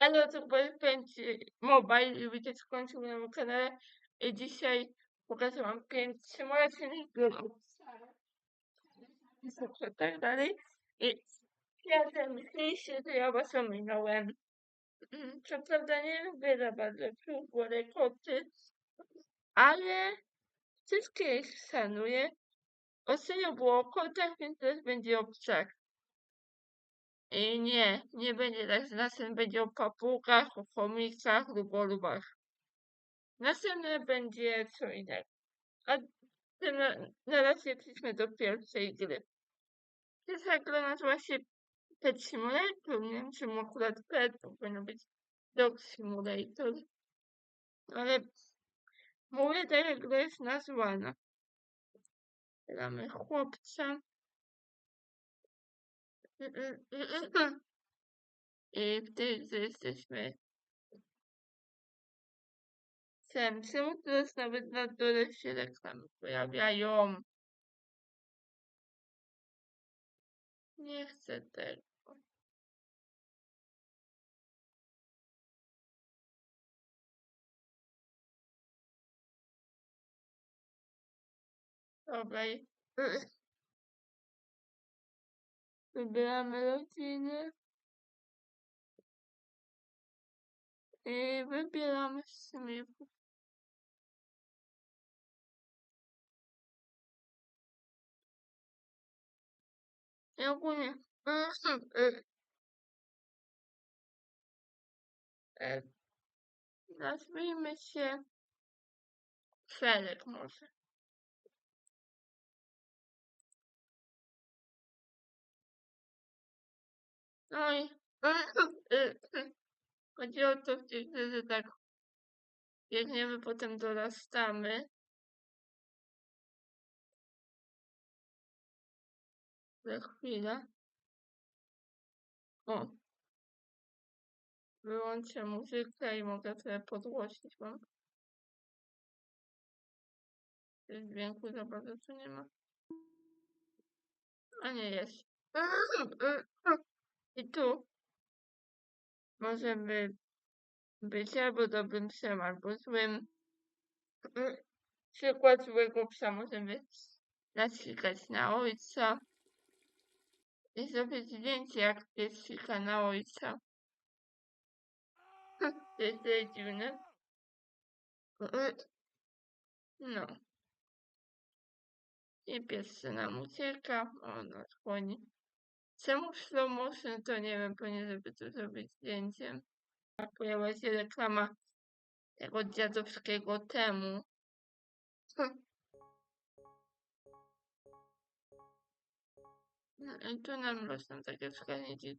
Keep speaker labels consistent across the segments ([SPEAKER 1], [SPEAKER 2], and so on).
[SPEAKER 1] Ale to będzie mobile, widzicie, skończył na moim kanale. Dzisiaj pokażę wam pięć symulacyjnych gier i tak dalej. I pierwsze myśleliście, że ja was ominąłem. Co prawda nie lubię za bardzo przygłody koty, ale wszystkie ich szanuję. Ostatnio było o kotach, więc teraz będzie o psach. I nie, nie będzie tak, że następny będzie o papugach, o chomikach lub o lubach. Następne będzie co innego. A tym na, na razie przejdźmy do pierwszej gry. Pierwsza gra nazywa się Pet Simulator. Nie wiem, czemu akurat Pet, to powinno być Dog Simulator. Ale mówię jak gra jest nazwana. Chłopca. I w tej grze jesteśmy Sam, czemu teraz nawet na dole się reklamy pojawiają? Nie chcę tego. Dobra. I- Wybieramy rodzinę. I wybieramy sobie I ogólnie e, nazwijmy się Felek No i chodzi o to, że tak biegniemy, potem dorastamy. Za chwilę. O. Wyłączę muzykę i mogę sobie podgłosić wam. Dźwięku za bardzo tu nie ma. A nie jest. I tu możemy być albo dobrym psem, albo złym. Przykład złego psa możemy naciskać na ojca i zrobić zdjęcie, jak pies sika na ojca. To jest dziwne. No. I pies nam ucieka. O, nas goni. Czemu slow motion, to nie wiem, pewnie żeby tu zrobić zdjęcie. A pojawia się reklama tego dziadowskiego temu. No i tu nam rosną takie wskaźniki,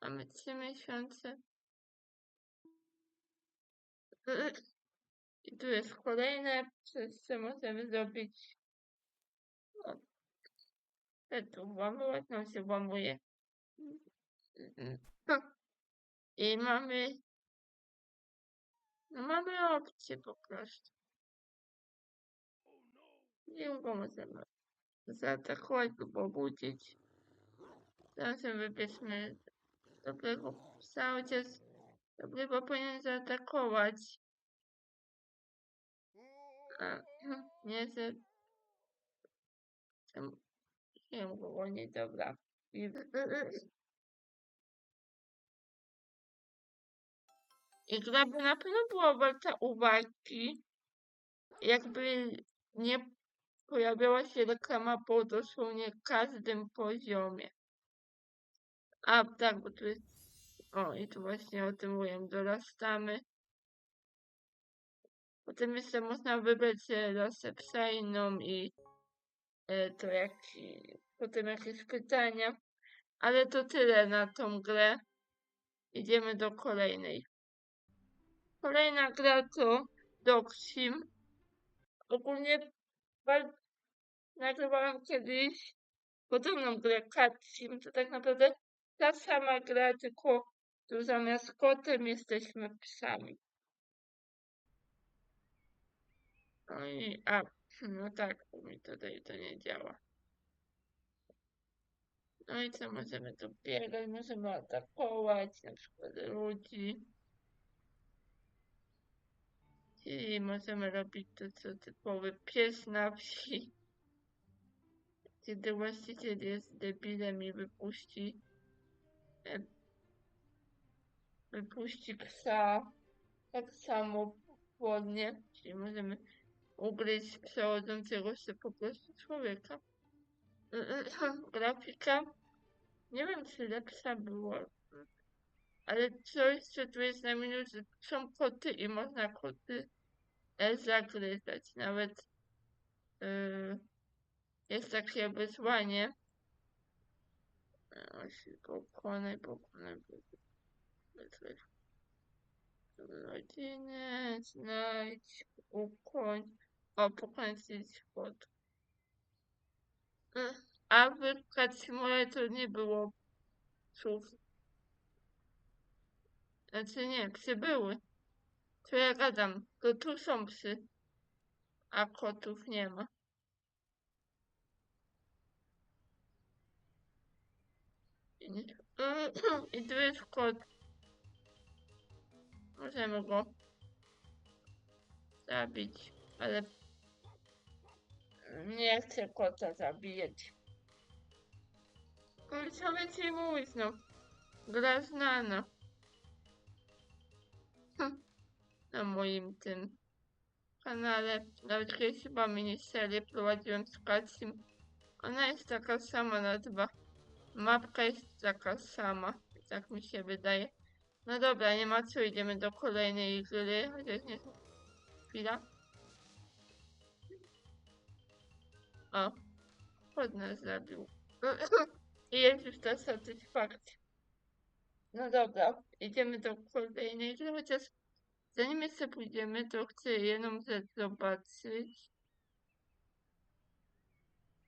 [SPEAKER 1] mamy trzy miesiące. I tu jest kolejne, przez co możemy zrobić. No, tu włamywać nam się włamuje. I mamy. No mamy opcję po prostu. Nie możemy zaatakować lub obudzić. Zarazem wybierzmy dobrego psa, chociaż dobrego powinien zaatakować. A, nie, że... Nie było niedobra. I... I gra by na pewno była warta uwagi, jakby nie pojawiała się reklama po dosłownie każdym poziomie. A tak, bo tu jest... O, i tu właśnie o tym mówiłem, dorastamy. Potem jeszcze można wybrać rasę psa inną i to jak... Potem jakieś pytania. Ale to tyle na tą grę. Idziemy do kolejnej. Kolejna gra to Doxim. Ogólnie nagrywałam kiedyś podobną grę Catsim. To tak naprawdę ta sama gra, tylko tu zamiast kotem jesteśmy psami. No i, a, no tak, bo mi tutaj to nie działa. No i co, możemy tu biegać, możemy atakować na przykład ludzi. I możemy robić to, co typowy pies na wsi. Kiedy właściciel jest debilem i wypuści e, wypuści psa tak samo płodnie, czyli możemy ugryźć przechodzącego się po prostu człowieka. Grafika, nie wiem czy lepsza była, ale coś, co tu jest na minus, że są koty i można koty e, zagryzać. Nawet yy, jest takie wyzwanie. Właśnie pokonaj, pokonaj, pokonaj. Rodzinę, znajdź, ukoń. O, pokonać kot. A w Cat Simulator nie było psów. Znaczy nie, psy były. Co ja gadam, to tu są psy. A kotów nie ma. I tu jest kot. Możemy go zabić, ale nie chcę kota zabijać. I co więcej mówić, no. Gra znana. Hm. Na moim tym kanale. Nawet kiedyś chyba miniserię prowadziłem z Kacim. Ona jest taka sama nazwa. Mapka jest taka sama. Tak mi się wydaje. No dobra, nie ma co, idziemy do kolejnej gry. Chociaż nie... Chwila. Pod nas zabił. I jest już ta satysfakcja. No dobra, idziemy do kolejnej chociaż zanim jeszcze pójdziemy, to chcę jedną rzecz zobaczyć.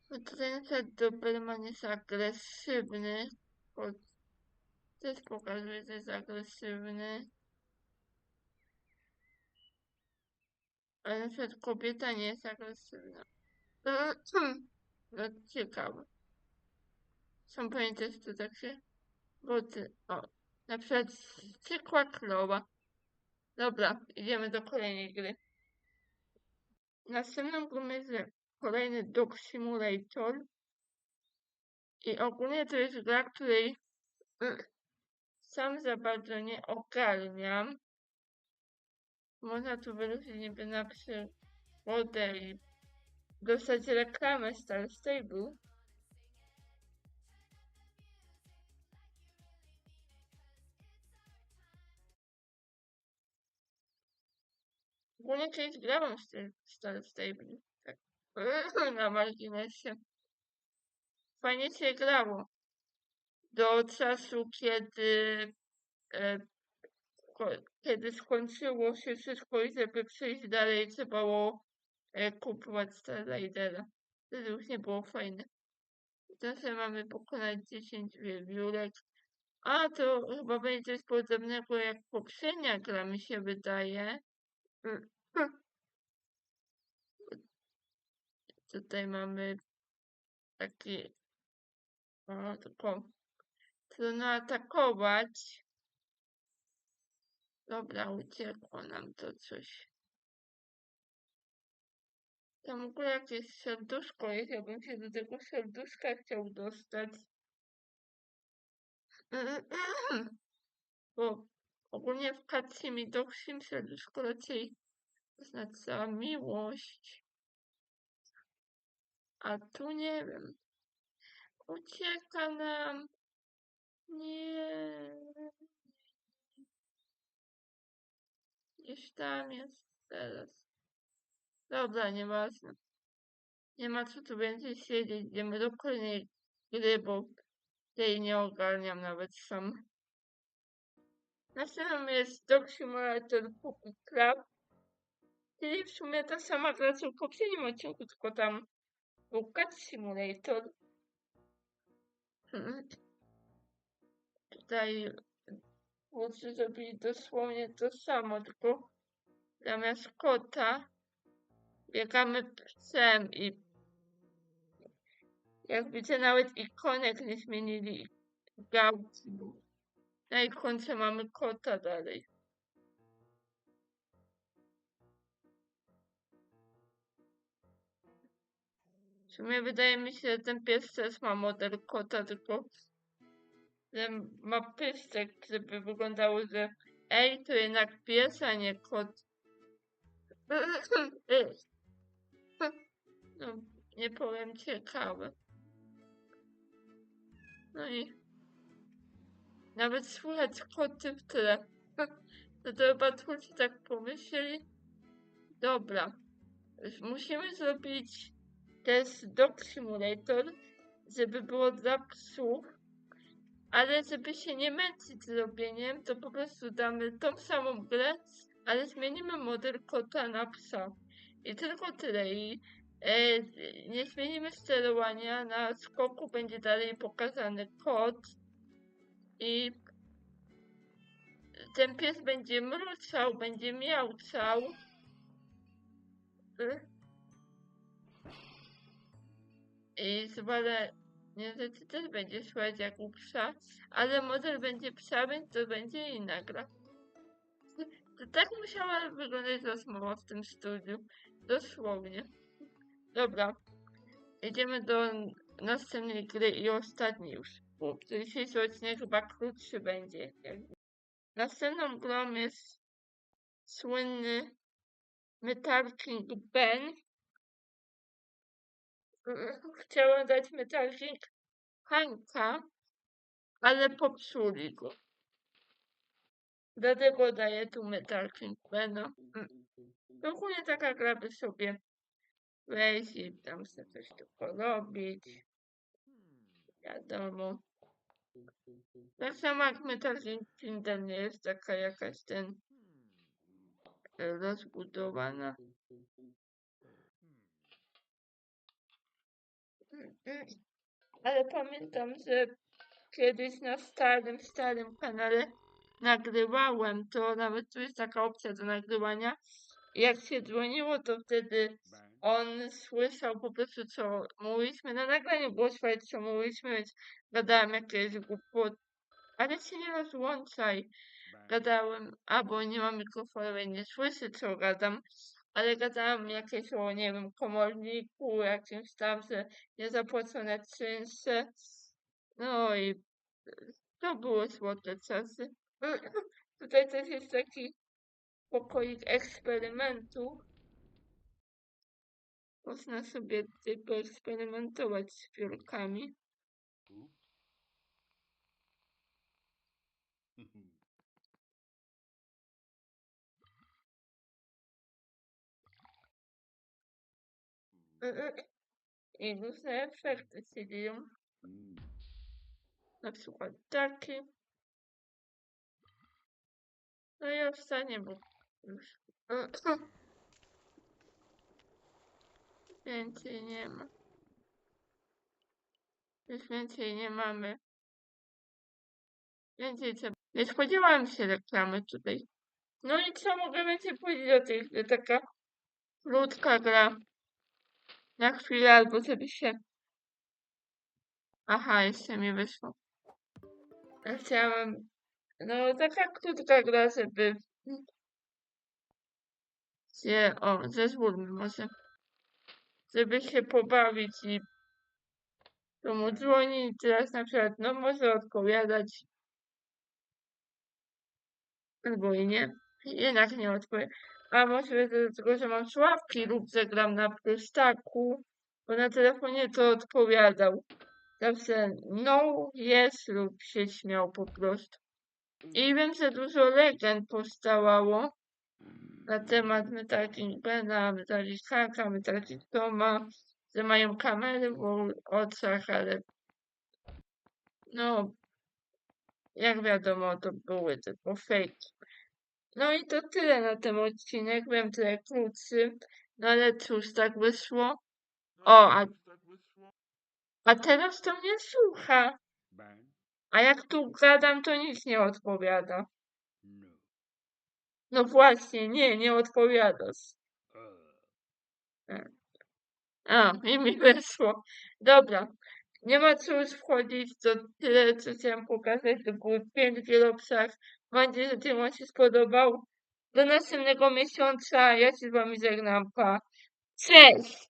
[SPEAKER 1] Przykład Doberman jest agresywny. Choć też pokazuje, że jest agresywny. Ale na przykład kobieta nie jest agresywna. No ciekawe. Są pojęte to tak się? Bo ty, o, na przykład cykła krowa. Dobra, idziemy do kolejnej gry. Następną grą jest kolejny Dog Simulator. I ogólnie to jest gra, której mm, sam za bardzo nie ogarniam. Można tu wyruszyć niby na przygodę i dostać reklamę Star Stable. Ogólnie kiedyś grałam w Star- Stable. Tak. Na marginesie. Fajnie się grało. Do czasu, kiedy e, kiedy skończyło się wszystko i żeby przejść dalej, trzeba było kupować Starridera. Wtedy już nie było fajne. Teraz mamy pokonać 10 wiewiórek. A, to chyba będzie coś podobnego jak poprzednia gra, mi się wydaje. Tutaj mamy taki... O, tylko trudno atakować. Dobra, uciekło nam to coś. Tam w ogóle jakieś serduszko jest, ja bym się do tego serduszka chciał dostać. Bo ogólnie w Katsimi Doksim serduszko raczej oznacza miłość. A tu nie wiem. Ucieka nam. Nie. Gdzieś tam jest teraz. Dobra, nieważne. Nie ma co tu więcej siedzieć. Idziemy do kolejnej gry, bo tej nie ogarniam nawet sam. Następnym jest Dog Simulator Puppy Club. Czyli w sumie ta sama gra co w poprzednim odcinku, tylko tam był Cat Simulator. Mhm. Tutaj twórcy zrobili dosłownie to samo, tylko zamiast kota biegamy psem i Jak widzę, nawet ikonek nie zmienili gałki. Na ikonce mamy kota dalej. W sumie wydaje mi się, że ten pies też ma model kota, tylko że ma pystek, żeby wyglądało, że ej, to jednak pies, a nie kot. No, nie powiem ciekawe. No i nawet słychać koty w tle. No to chyba twórcy tak pomyśleli. Dobra, musimy zrobić test Dog Simulator, żeby było dla psów, ale żeby się nie męczyć z robieniem, to po prostu damy tą samą grę, ale zmienimy model kota na psa. I tylko tyle. I e, nie zmienimy sterowania. Na skoku będzie dalej pokazany kot. I ten pies będzie mruczał, będzie miaucał. Y. I zwalę, niestety też będzie słychać jak u psa, ale model będzie psa, więc to będzie inna gra. To tak musiała wyglądać rozmowa w tym studiu. Dosłownie. Dobra. Idziemy do następnej gry i ostatniej już. Dzisiejszy odcinek chyba krótszy będzie. Następną grą jest słynny Metal King Ben. Chciałem dać Metal King Hanka, ale popsuli go. Dlatego daję tu Metal King Bena. Ogólnie taka gra by sobie wejść i tam sobie coś tu porobić. Wiadomo. Tak samo jak Metal King Kingdom nie jest taka jakaś ten rozbudowana. Ale pamiętam, że kiedyś na starym, starym kanale nagrywałem, to nawet tu jest taka opcja do nagrywania. Jak się dzwoniło, to wtedy on słyszał po prostu, co mówiliśmy. Na nagraniu było słychać, co mówiliśmy, więc gadałem jakieś głupoty. Ale się nie rozłączaj. Gadałem, albo nie mam mikrofonu, więc nie słyszę, co gadam. Ale gadałem jakieś o, nie wiem, komorniku, jakimś tam, że niezapłacone czynsze. No i to były złote czasy. Tutaj też jest taki pokoik eksperymentu. Można sobie tutaj poeksperymentować z piórkami. I różne efekty się dzieją. Na przykład taki. No i ostatnie, bo więcej nie ma. Już więcej nie mamy. Więcej co... Nie spodziewałam się reklamy tutaj. No i co mogę więcej powiedzieć o tej grze? Taka krótka gra. Na chwilę albo żeby się... Aha, jeszcze mi wyszło. Ja chciałem... No taka krótka gra, żeby... Się... O, zezwólmy może. Żeby się pobawić i... To mu dzwoni teraz na przykład, no może odpowiadać. Albo i nie. Jednak nie odpowie. A może dlatego, że mam sławki lub zagram na prostaku, bo na telefonie to odpowiadał. Zawsze no, jest lub się śmiał po prostu. I wiem, że dużo legend powstawało na temat Metal King Bena, Metal King Hanka, Metal King Toma, że mają kamery w oczach, ale no, jak wiadomo, to były tylko fake. No i to tyle na ten odcinek. Wiem, tyle krótszy. No ale cóż, tak wyszło. O, a, a teraz to mnie słucha. A jak tu gadam, to nic nie odpowiada. No właśnie, nie, nie odpowiadasz. A, i mi wyszło. Dobra, Nie ma co już wchodzić, to tyle, co chciałam pokazać. To były 5 wielopsach. Mam nadzieję, że film Wam się spodobał. Do następnego miesiąca. Ja się z Wami żegnam. Pa. Cześć!